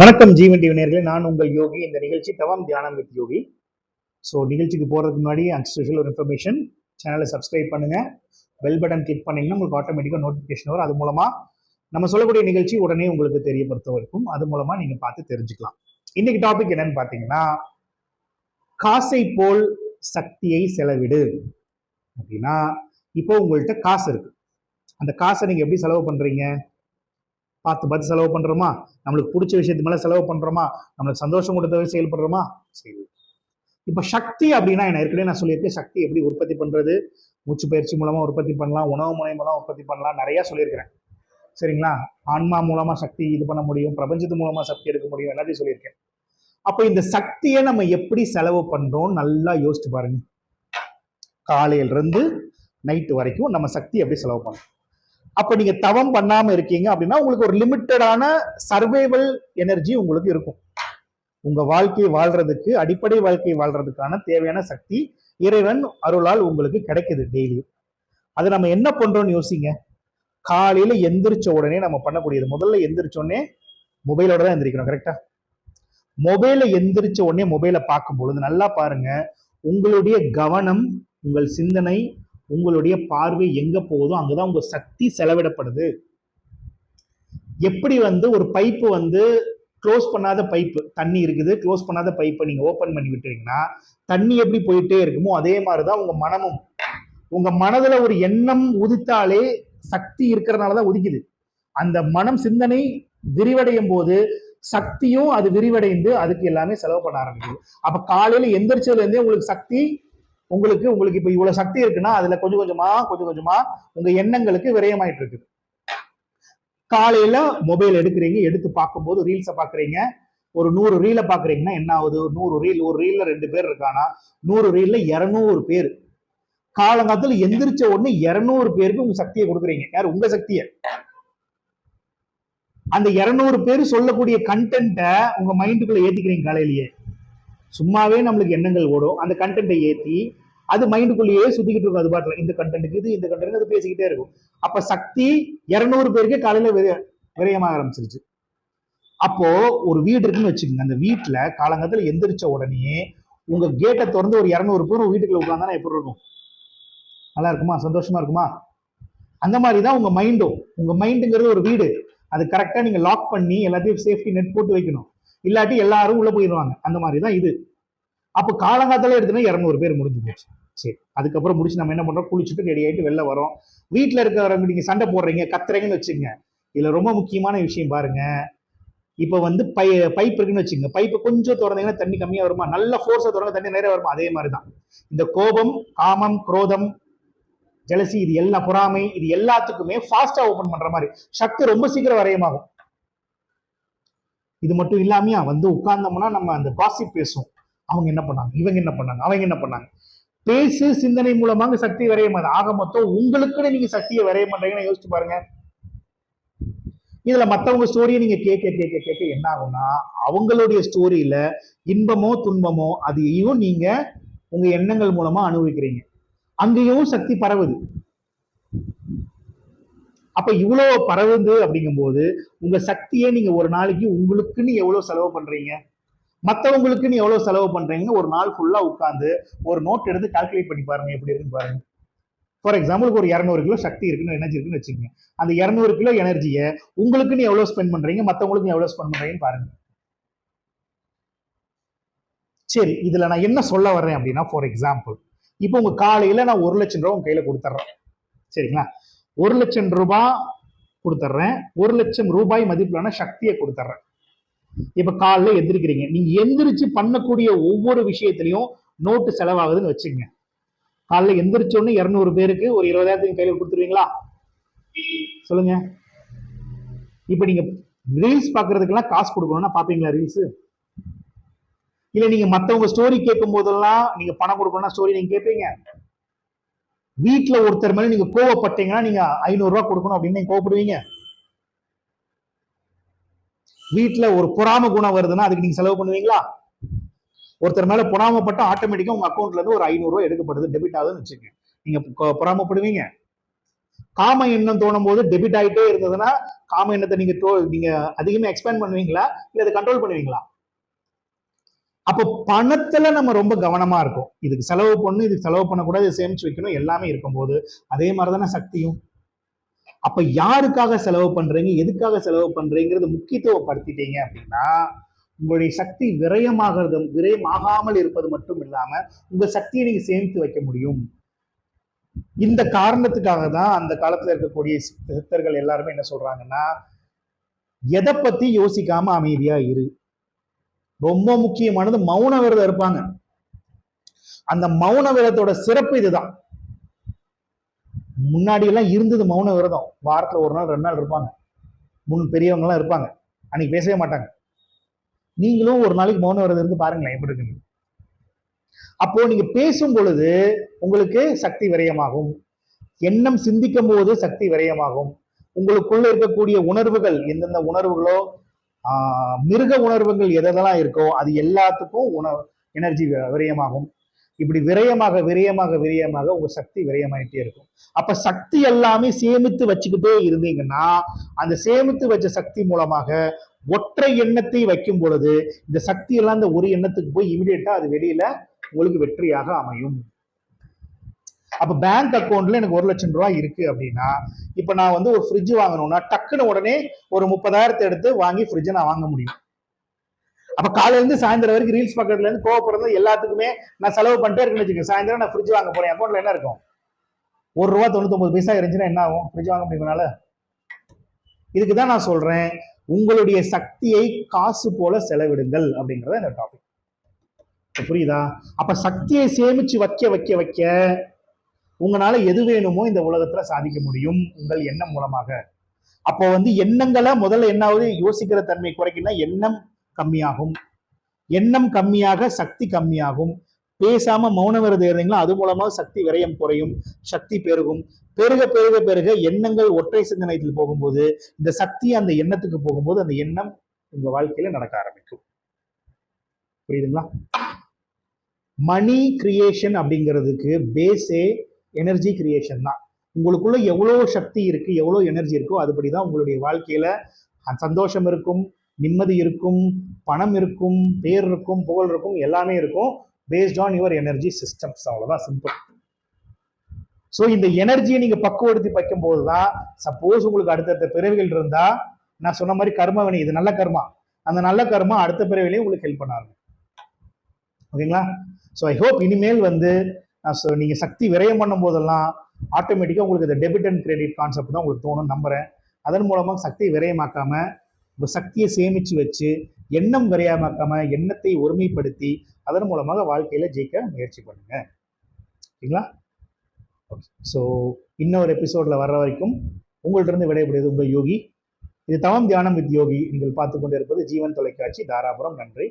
வணக்கம் ஜீவன் டிவி நான் உங்கள் யோகி. இந்த நிகழ்ச்சி தவம் தியானம் வித் யோகி. ஸோ நிகழ்ச்சிக்கு போகிறதுக்கு முன்னாடி அண்ட் ஸ்பெஷல் ஒரு இன்ஃபர்மேஷன் சேனலை சப்ஸ்கிரைப் பண்ணுங்கள் பெல் பட்டன் கிளிக் பண்ணிங்கன்னா உங்களுக்கு ஆட்டோமேட்டிக்காக நோட்டிஃபிகேஷன் வரும். அது மூலமாக நம்ம சொல்லக்கூடிய நிகழ்ச்சி உடனே உங்களுக்கு தெரியப்படுத்த இருக்கும். அது மூலமாக நீங்கள் பார்த்து தெரிஞ்சுக்கலாம். இன்னைக்கு டாபிக் என்னன்னு பார்த்தீங்கன்னா காசை போல் சக்தியை செலவிடு. அப்படின்னா இப்போ உங்கள்கிட்ட காசு இருக்குது அந்த காசை நீங்கள் எப்படி செலவு பண்ணுறீங்க பார்த்து பார்த்து செலவு பண்ணுறோமா நம்மளுக்கு பிடிச்ச விஷயத்து மேலே செலவு பண்ணுறோமா நம்மளுக்கு சந்தோஷம் கொடுத்தவே செயல்படுறோமா சரி. இப்போ சக்தி அப்படின்னா என்ன? ஏற்கனவே நான் சொல்லியிருக்கேன் சக்தி எப்படி உற்பத்தி பண்ணுறது மூச்சு பயிற்சி மூலமாக உற்பத்தி பண்ணலாம் உணவு முறை மூலம் உற்பத்தி பண்ணலாம் நிறையா சொல்லியிருக்கிறேன். சரிங்களா? ஆன்மா மூலமாக சக்தி இது பண்ண முடியும் பிரபஞ்சத்து மூலமாக சக்தி எடுக்க முடியும் எல்லாத்தையும் சொல்லியிருக்கேன். அப்போ இந்த சக்தியை நம்ம எப்படி செலவு பண்ணுறோம் நல்லா யோசிச்சு பாருங்க. காலையிலிருந்து நைட்டு வரைக்கும் நம்ம சக்தி எப்படி செலவு பண்ணணும் அப்ப நீங்க தவம் பண்ணாம இருக்கீங்க அப்படின்னா உங்களுக்கு ஒரு லிமிட்டடான சர்வைவல் எனர்ஜி உங்களுக்கு இருக்கும். உங்க வாழ்க்கையை வாழ்றதுக்கு அடிப்படை வாழ்க்கையை வாழ்றதுக்கான தேவையான சக்தி இறைவன் அருளால் உங்களுக்கு கிடைக்குது டெய்லியும் அதை நம்ம என்ன பண்றோம்னு யோசிங்க. காலையில எந்திரிச்ச உடனே நம்ம பண்ணக்கூடியது முதல்ல எந்திரிச்ச உடனே மொபைலோட தான் எந்திரிக்கணும் கரெக்டா மொபைல எந்திரிச்ச உடனே மொபைலை பார்க்கும் பொழுது நல்லா பாருங்க உங்களுடைய கவனம் உங்கள் சிந்தனை உங்களுடைய பார்வை எங்க போகுதோ அங்கதான் உங்க சக்தி செலவிடப்படுது. எப்படி வந்து ஒரு பைப்பு வந்து க்ளோஸ் பண்ணாத பைப்பு தண்ணி இருக்குது க்ளோஸ் பண்ணாத பைப்பை நீங்க ஓபன் பண்ணி விட்டுறீங்கன்னா தண்ணி எப்படி போயிட்டே இருக்குமோ அதே மாதிரிதான் உங்க மனமும். உங்க மனதுல ஒரு எண்ணம் உதித்தாலே சக்தி இருக்கிறதுனாலதான் உதிக்குது. அந்த மனம் சிந்தனை விரிவடையும் போது சக்தியும் அது விரிவடைந்து அதுக்கு எல்லாமே செலவு பண்ண ஆரம்பிக்குது. அப்ப காலையில எந்திரிச்சதுல இருந்தே உங்களுக்கு சக்தி உங்களுக்கு உங்களுக்கு இப்ப இவ்வளவு சக்தி இருக்குன்னா அதுல கொஞ்சம் கொஞ்சமா கொஞ்சம் கொஞ்சமா உங்க எண்ணங்களுக்கு விரயமாயிட்டு இருக்குது காலையில மொபைல் எடுக்கிறீங்க எடுத்து பார்க்கும்போது ரீல்ஸை பாக்குறீங்க ஒரு நூறு ரீலை பாக்குறீங்கன்னா என்ன ஆகுது? நூறு ரீல் ஒரு ரீல்ல ரெண்டு பேர் இருக்கானா? நூறு ரீல்ல இருநூறு பேர். காலங்காலத்துல எந்திரிச்ச உடனே இருநூறு பேருக்கு உங்க சக்தியை கொடுக்குறீங்க. யார்? உங்க சக்தியை. அந்த இருநூறு பேர் சொல்லக்கூடிய கண்டென்ட்டை உங்க மைண்டுக்குள்ள ஏத்திக்கிறீங்க காலையிலேயே. சும்மாவே நம்மளுக்கு எண்ணங்கள் ஓடும். அந்த கண்டென்ட்டை ஏற்றி அது மைண்டுக்குள்ளேயே சுத்திக்கிட்டு இருக்கும் அது பாட்டில். இந்த கண்டென்ட்டுக்கு இது இந்த கண்டென்ட் அது பேசிக்கிட்டே இருக்கும். அப்போ சக்தி இரநூறு பேருக்கு காலையில் விர விரயமாக ஆரம்பிச்சிருச்சு. அப்போ ஒரு வீடு இருக்குன்னு வச்சுக்கோங்க. அந்த வீட்டில் காலங்கத்தில் எந்திரிச்ச உடனே உங்க கேட்டை திறந்து ஒரு இரநூறு பேர் வீட்டுக்குள்ள உட்காந்தானா எப்படி இருக்கும்? நல்லா இருக்குமா? சந்தோஷமா இருக்குமா? அந்த மாதிரி தான் உங்க மைண்டும் உங்க மைண்டுங்கிறது ஒரு வீடு. அது கரெக்டாக நீங்க லாக் பண்ணி எல்லாத்தையும் சேஃப்டி நெட் போட்டு வைக்கணும். இல்லாட்டி எல்லாரும் உள்ள போயிடுவாங்க. அந்த மாதிரி தான் இது. அப்போ காலங்காத்தால எடுத்துனா இரநூறு பேர் முடிஞ்சு போச்சு. சரி அதுக்கப்புறம் முடிச்சு நம்ம என்ன பண்றோம்? குளிச்சுட்டு ரெடி ஆகிட்டு வெளில வரோம் வீட்டில் இருக்கிறவங்க நீங்க சண்டை போடுறீங்க கத்துறீங்கன்னு வச்சுங்க இதுல ரொம்ப முக்கியமான விஷயம் பாருங்க. இப்போ வந்து பை பைப் இருக்குன்னு வச்சுங்க பைப்பு கொஞ்சம் திறந்தீங்கன்னா தண்ணி கம்மியா வருமா? நல்ல ஃபோர்ஸை திறந்த தண்ணி நிறைய வருமா? அதே மாதிரி தான் இந்த கோபம் காமம் குரோதம் ஜலசி இது எல்லா பொறாமை இது எல்லாத்துக்குமே ஃபாஸ்டா ஓபன் பண்ற மாதிரி. சக்தி ரொம்ப சீக்கிரம் வரையமாகும். இது மட்டும் இல்லாமையா வந்து உட்கார்ந்தோம்னா நம்ம அந்த காசி பேசுவோம். அவங்க என்ன பண்ணாங்க? இவங்க என்ன பண்ணாங்க? அவங்க என்ன பண்ணாங்க? பேசு சிந்தனை மூலமாக சக்தி வரைய மாட்டேன். ஆக மொத்தம் உங்களுக்குன்னு நீங்க சக்தியை வரைய மாட்டீங்கன்னு யோசிச்சு பாருங்க. இதுல மத்தவங்க ஸ்டோரியை நீங்க கேட்க கேட்க கேட்க என்ன ஆகும்னா அவங்களுடைய ஸ்டோரியில இன்பமோ துன்பமோ அதையும் நீங்க உங்க எண்ணங்கள் மூலமா அனுபவிக்கிறீங்க. அங்கேயும் சக்தி பரவுது. அப்ப இவ்வளவு பரவுது அப்படிங்கும்போது உங்க சக்தியை நீங்க ஒரு நாளைக்கு உங்களுக்குன்னு எவ்வளவு செலவு பண்றீங்க? மற்றவங்களுக்குன்னு எவ்வளவு செலவு பண்றீங்கன்னு ஒரு நாள் ஃபுல்லா உட்காந்து ஒரு நோட் எடுத்து கால்குலேட் பண்ணி பாருங்க எப்படி இருக்குன்னு பாருங்க. ஃபார் எக்ஸாம்பிளுக்கு ஒரு இரநூறு கிலோ சக்தி இருக்குன்னு எனர்ஜி இருக்குன்னு வச்சுக்கோங்க. அந்த இரநூறு கிலோ எனர்ஜியை உங்களுக்குன்னு எவ்வளவு ஸ்பெண்ட் பண்றீங்க மற்றவங்களுக்கு எவ்வளவு ஸ்பெண்ட் பண்றீங்கன்னு பாருங்க. சரி இதுல நான் என்ன சொல்ல வர்றேன் அப்படின்னா ஃபார் எக்ஸாம்பிள் இப்போ உங்க காலையில நான் ஒரு லட்சம் ரூபா உங்க கையில கொடுத்துட்றேன் சரிங்களா? ஒரு லட்சம் ரூபாய் கொடுத்துட்றேன் ஒரு லட்சம் ரூபாய் மதிப்பிலான சக்தியை கொடுத்துட்றேன் இப்ப காலைல எந்திரிக்கிறீங்க. நீங்க எந்திரிச்சு பண்ணக்கூடிய ஒவ்வொரு விஷயத்திலையும் நோட்டு செலவாகுதுன்னு வச்சுங்க காலைல எந்திரிச்ச இரநூறு பேருக்கு ஒரு இருபதாயிரத்துக்கு கையில் கொடுத்துருவீங்களா? சொல்லுங்க. இப்ப நீங்க ரீல்ஸ் பாக்குறதுக்கெல்லாம் காசு கொடுக்கணும்னா பாப்பீங்களா ரீல்ஸ்? இல்ல நீங்க மத்தவங்க ஸ்டோரி கேட்கும் போதெல்லாம் நீங்க பணம் கொடுக்கணும்னா ஸ்டோரி நீங்க கேட்பீங்க? வீட்டில் ஒருத்தர் மேலே நீங்கள் கோவப்பட்டீங்கன்னா நீங்கள் ஐநூறுரூவா கொடுக்கணும் அப்படின்னு நீங்கள் கோவப்படுவீங்க. வீட்டில் ஒரு பொறாம குணம் வருதுன்னா அதுக்கு நீங்கள் செலவு பண்ணுவீங்களா? ஒருத்தர் மேலே பொறாமப்பட்டு ஆட்டோமேட்டிக்காக உங்கள் அக்கௌண்ட்லேருந்து ஒரு ஐநூறுரூவா எடுக்கப்படுது டெபிட் ஆகுதுன்னு வச்சுக்கோங்க. நீங்கள் பொறாமப்படுவீங்க. காம எண்ணம் தோணும் போது டெபிட் ஆகிட்டே இருந்ததுன்னா காம எண்ணத்தை நீங்கள் தோ அதிகமாக எக்ஸ்பேண்ட் பண்ணுவீங்களா? இல்லை அதை கண்ட்ரோல் பண்ணுவீங்களா? அப்போ பணத்துல நம்ம ரொம்ப கவனமா இருக்கும். இதுக்கு செலவு பண்ணணும் இதுக்கு செலவு பண்ணக்கூடாது இதை சேமிச்சு வைக்கணும் எல்லாமே இருக்கும்போது அதே மாதிரிதானே சக்தியும். அப்ப யாருக்காக செலவு பண்றீங்க எதுக்காக செலவு பண்றீங்கிறது முக்கியத்துவப்படுத்திட்டீங்க அப்படின்னா உங்களுடைய சக்தி விரயமாகிறது விரயமாகாமல் இருப்பது மட்டும் இல்லாம உங்க சக்தியை நீங்க சேமித்து வைக்க முடியும். இந்த காரணத்துக்காக தான் அந்த காலத்துல இருக்கக்கூடிய சித்தர்கள் எல்லாருமே என்ன சொல்றாங்கன்னா எதை பத்தி யோசிக்காம அமைதியா இரு. ரொம்ப முக்கியமானது மௌன விரதம் இருப்பாங்க. அந்த மௌன விரதத்தோட சிறப்பு இதுதான். முன்னாடி எல்லாம் இருந்தது மௌன விரதம் வாரத்துல ஒரு நாள் ரெண்டு நாள் இருப்பாங்க. முன் பெரியவங்க எல்லாம் இருப்பாங்க. அன்னைக்கு பேசவே மாட்டாங்க. நீங்களும் ஒரு நாளைக்கு மௌன விரதம் இருந்து பாருங்களேன் எப்படி இருக்குன்னு. அப்போ நீங்க பேசும் பொழுது உங்களுக்கு சக்தி விரயமாகும். எண்ணம் சிந்திக்கும் போது சக்தி விரயமாகும். உங்களுக்குள்ள இருக்கக்கூடிய உணர்வுகள் எந்தெந்த உணர்வுகளோ மிருக உணர்வுகள் எதெல்லாம் இருக்கோ அது எல்லாத்துக்கும் உணவு எனர்ஜி விரயமாகும். இப்படி விரயமாக விரயமாக விரயமாக உங்க சக்தி விரயமாயிட்டே இருக்கும். அப்ப சக்தி எல்லாமே சேமித்து வச்சுக்கிட்டே இருந்தீங்கன்னா அந்த சேமித்து வச்ச சக்தி மூலமாக ஒற்றை எண்ணத்தை வைக்கும் பொழுது இந்த சக்தி எல்லாம் இந்த ஒரு எண்ணத்துக்கு போய் இமிடியேட்டா அது வெளியில உங்களுக்கு வெற்றியாக அமையும். அப்போ பேங்க் அக்கௌண்ட்ல எனக்கு ஒரு லட்சம் ரூபாய் இருக்கு அப்படின்னா இப்போ நான் வந்து ஒரு ஃப்ரிட்ஜ் வாங்கணும்னா டக்குன்னு உடனே ஒரு முப்பதாயிரத்தை எடுத்து வாங்கி ஃப்ரிட்ஜை நான் வாங்க முடியும். அப்ப காலையில இருந்து சாயந்தரம் வரைக்கும் ரீல்ஸ் பக்கத்துல இருந்து கோவப்படுறது எல்லாத்துக்குமே நான் செலவு பண்ணிட்டே இருக்கேன்னு வச்சுக்கேன் சாயந்தரம் நான் ஃப்ரிட்ஜ் வாங்க போறேன். அக்கௌண்ட்ல என்ன இருக்கும்? ஒரு ரூபா தொண்ணூத்தொன்பது பைசா இருந்துச்சுன்னா என்ன ஆகும்? ஃப்ரிட்ஜ் வாங்க முடியுமனால? இதுக்கு தான் நான் சொல்றேன். உங்களுடைய சக்தியை காசு போல செலவிடுங்கள் அப்படிங்கறத இந்த டாபிக் புரியுதா? அப்ப சக்தியை சேமிச்சு வைக்க வைக்க வைக்க உங்களால எது வேணுமோ இந்த உலகத்துல சாதிக்க முடியும் உங்கள் எண்ணம் மூலமாக. அப்போ வந்து எண்ணங்களை முதல்ல என்னாவது யோசிக்கிற தன்மை குறைக்கணும் எண்ணம் கம்மியாகும். எண்ணம் கம்மியாக சக்தி கம்மியாகும். பேசாம மௌன விரதம் இருந்தீங்களா அது மூலமாக சக்தி விரயம் குறையும் சக்தி பெருகும். பெருக பெருக பெருக எண்ணங்கள் ஒற்றை சிந்தனையத்தில் போகும்போது இந்த சக்தி அந்த எண்ணத்துக்கு போகும்போது அந்த எண்ணம் உங்க வாழ்க்கையில நடக்க ஆரம்பிக்கும். புரியுதுங்களா? மணி கிரியேஷன் அப்படிங்கிறதுக்கு பேஸே எனர்ஜி கிரியேஷன் தான். உங்களுக்குள்ள எவ்வளோ சக்தி இருக்கு எவ்வளோ எனர்ஜி இருக்கோ அதுபடி தான் உங்களுடைய வாழ்க்கையில சந்தோஷம் இருக்கும் நிம்மதி இருக்கும் பணம் இருக்கும் பேர் இருக்கும் புகழ் இருக்கும் எல்லாமே இருக்கும். Based on your energy systems அவ்வளோதான் சிம்பிள் ஸோ இந்த எனர்ஜியை நீங்கள் பக்குவடுத்தி வைக்கும்போது தான் சப்போஸ் உங்களுக்கு அடுத்தடுத்த பிறவிகள் இருந்தால் நான் சொன்ன மாதிரி கர்மவினை இது நல்ல கர்மா. அந்த நல்ல கர்மா அடுத்த பிறவிலையும் உங்களுக்கு ஹெல்ப் பண்ண ஆரம்பிக்கும். ஓகேங்களா? ஸோ ஐ ஹோப் இனிமேல் வந்து ஸோ நீங்கள் நீங்க சக்தி விரயம் பண்ணும் போதெல்லாம் ஆட்டோமேட்டிக்காக உங்களுக்கு இந்த டெபிட் அண்ட் கிரெடிட் கான்செப்ட் தான் உங்களுக்கு தோணும் நம்புறேன். அதன் மூலமாக சக்தியை விரயமாக்காம உங்கள் சக்தியை சேமிச்சு வச்சு எண்ணம் விரயமாக்காம எண்ணத்தை ஒருமைப்படுத்தி அதன் மூலமாக வாழ்க்கையில ஜெயிக்க முயற்சி பண்ணுங்க. ஓகேங்களா ஓகே ஸோ இன்னொரு எபிசோட்ல வர்ற வரைக்கும் உங்கள்கிட்ட இருந்து விடைபெறுவது உங்கள் யோகி. இது தவம் தியானம் வித் யோகி. நீங்கள் பார்த்து கொண்டிருப்பது ஜீவன் தொலைக்காட்சி. தாராபுரம். நன்றி.